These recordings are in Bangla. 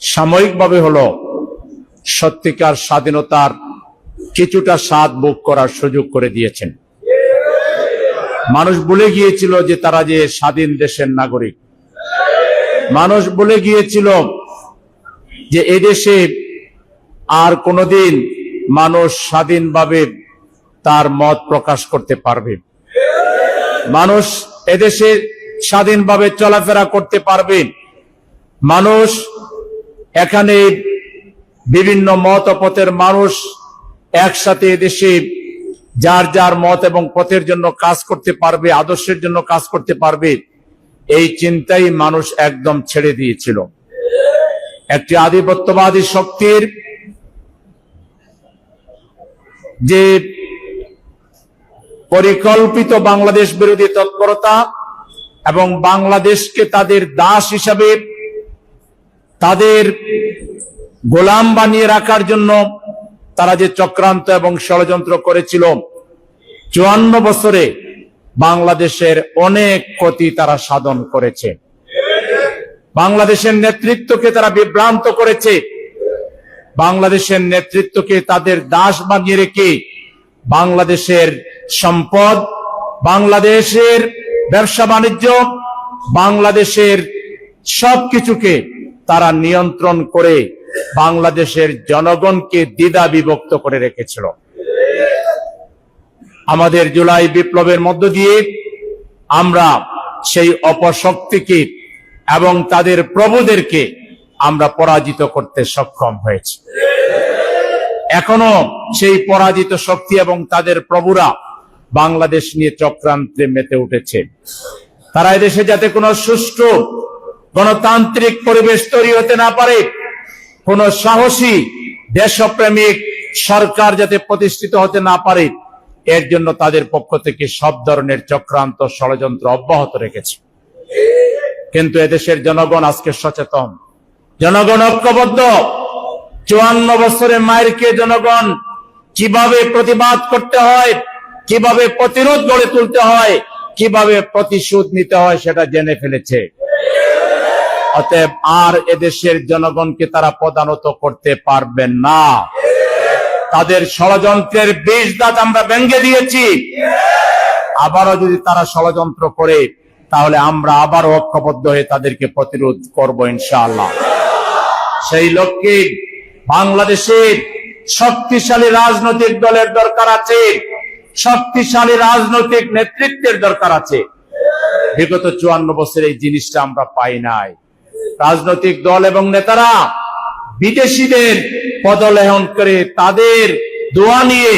সাময়িকভাবে হলো সত্যিকার স্বাধীনতার কিছুটা স্বাদ ভোগ করার সুযোগ করে দিয়েছেন। মানুষ বলে গিয়েছিল যে তারা যে স্বাধীন দেশের নাগরিক। মানুষ বলে গিয়েছিল যে এদেশে আর কোনোদিন মানুষ স্বাধীনভাবে তার মত প্রকাশ করতে পারবে। মানুষ এদেশে স্বাধীনভাবে চলাফেরা করতে পারবে। মানুষ এখানে বিভিন্ন মত পথের মানুষ একসাথে এদেশে যার যার মত এবং পথের জন্য কাজ করতে পারবে, আদর্শের জন্য কাজ করতে পারবে, এই চিন্তাই মানুষ একদম ছেড়ে দিয়েছিল। একটি আধিপত্যবাদী শক্তির যে পরিকল্পিত বাংলাদেশ বিরোধী তৎপরতা এবং বাংলাদেশকে তাদের দাস হিসাবে তাদের গোলাম বানিয়ে রাখার জন্য তারা যে চক্রান্ত এবং ষড়যন্ত্র করেছিল, চুয়ান্ন বছরে বাংলাদেশের অনেক ক্ষতি তারা সাধন করেছে। বাংলাদেশের নেতৃত্বকে তারা বিভ্রান্ত করেছে। বাংলাদেশের নেতৃত্বকে তাদের দাস বানিয়ে রেখে বাংলাদেশের সম্পদ, বাংলাদেশের ব্যবসা বাণিজ্য, বাংলাদেশের সবকিছুকে তারা নিয়ন্ত্রণ করে বাংলাদেশের জনগণকে দ্বিধা বিভক্ত করে রেখেছিল। আমাদের জুলাই বিপ্লবের মধ্য দিয়ে আমরা সেই অপশক্তিকে এবং তাদের প্রভুদেরকে আমরা পরাজিত করতে সক্ষম হয়েছি। এখনও সেই পরাজিত শক্তি এবং তাদের প্রভুরা বাংলাদেশ নিয়ে চক্রান্তে মেতে উঠেছে। তারা এদেশে যাতে কোনো সুষ্ঠু গণতান্ত্রিক পরিবেশ তৈরি হতে না পারে, কোন সাহসী দেশপ্রেমিক সরকার যাতে প্রতিষ্ঠিত হতে না পারে, এর জন্য তাদের পক্ষ থেকে সব ধরনের চক্রান্ত ষড়যন্ত্র অব্যাহত রেখেছে। কিন্তু এদেশের জনগণ আজকে সচেতন। জনগণ ঐক্যবদ্ধ। চুয়ান্ন বছরে মায়েরকে জনগণ কীভাবে প্রতিবাদ করতে হয়, কীভাবে প্রতিরোধ গড়ে তুলতে হয়, কীভাবে প্রতিশোধ নিতে হয় সেটা জেনে ফেলেছে। অতএব আর এদেশের জনগণকে তারা প্রদানত করতে পারবেন না। তাদের ষড়যন্ত্রের বিষ দাঁত আমরা ব্যঙ্গে দিয়েছি। আবারও যদি তারা ষড়যন্ত্র করে, তাহলে আমরা আবার ঐক্যবদ্ধ হয়ে তাদেরকে প্রতিরোধ করব ইনশাআল্লাহ। সেই লক্ষ্যে বাংলাদেশের শক্তিশালী রাজনৈতিক দলের দরকার আছে। শক্তিশালী রাজনৈতিক নেতৃত্বের দরকার আছে। বিগত চুয়ান্ন বছর এই জিনিসটা আমরা পাই নাই। রাজনৈতিক দল এবং নেতারা বিদেশিদের পদলেহন করে তাদের দোয়া নিয়ে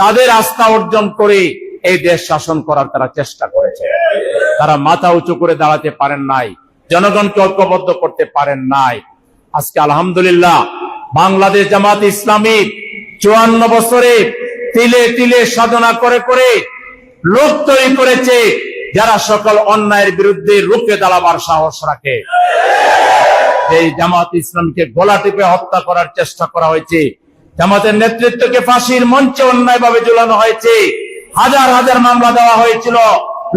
তাদের আস্থা অর্জন করে এই দেশ শাসন করার তারা চেষ্টা করেছে। তারা মাথা উঁচু করে দাঁড়াতে পারেন নাই, জনগণকে ঐক্যবদ্ধ করতে পারেন নাই। আজকে আলহামদুলিল্লাহ বাংলাদেশ জামাত ইসলামী চুয়ান্ন বছরে তিলে তিলে সাধনা করে করে লোক তৈরি করেছে যারা সকল অন্যায়ের বিরুদ্ধে রুখে দাঁড়াবার সাহস রাখে। এই জামাত ইসলামকে গোলা টিপে হত্যা করার চেষ্টা করা হয়েছে। জামাতের নেতৃত্বকে ফাঁসির মঞ্চে অন্যায়ভাবে ঝুলানো হয়েছে। হাজার হাজার মামলা দেওয়া হয়েছিল।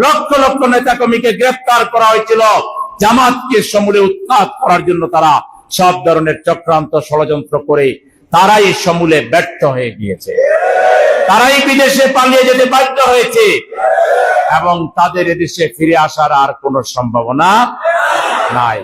লক্ষ লক্ষ নেতা কর্মীকে গ্রেফতার করা হয়েছিল। জামাতকে সমূলে উৎখাত করার জন্য তারা সব ধরনের চক্রান্ত ষড়যন্ত্র করে তারাই সমূলে ব্যর্থ হয়ে গিয়েছে। তারাই বিদেশে পালিয়ে যেতে বাধ্য হয়েছে। এবং তাদের এদেশে ফিরে আসার আর কোনো সম্ভাবনা নাই।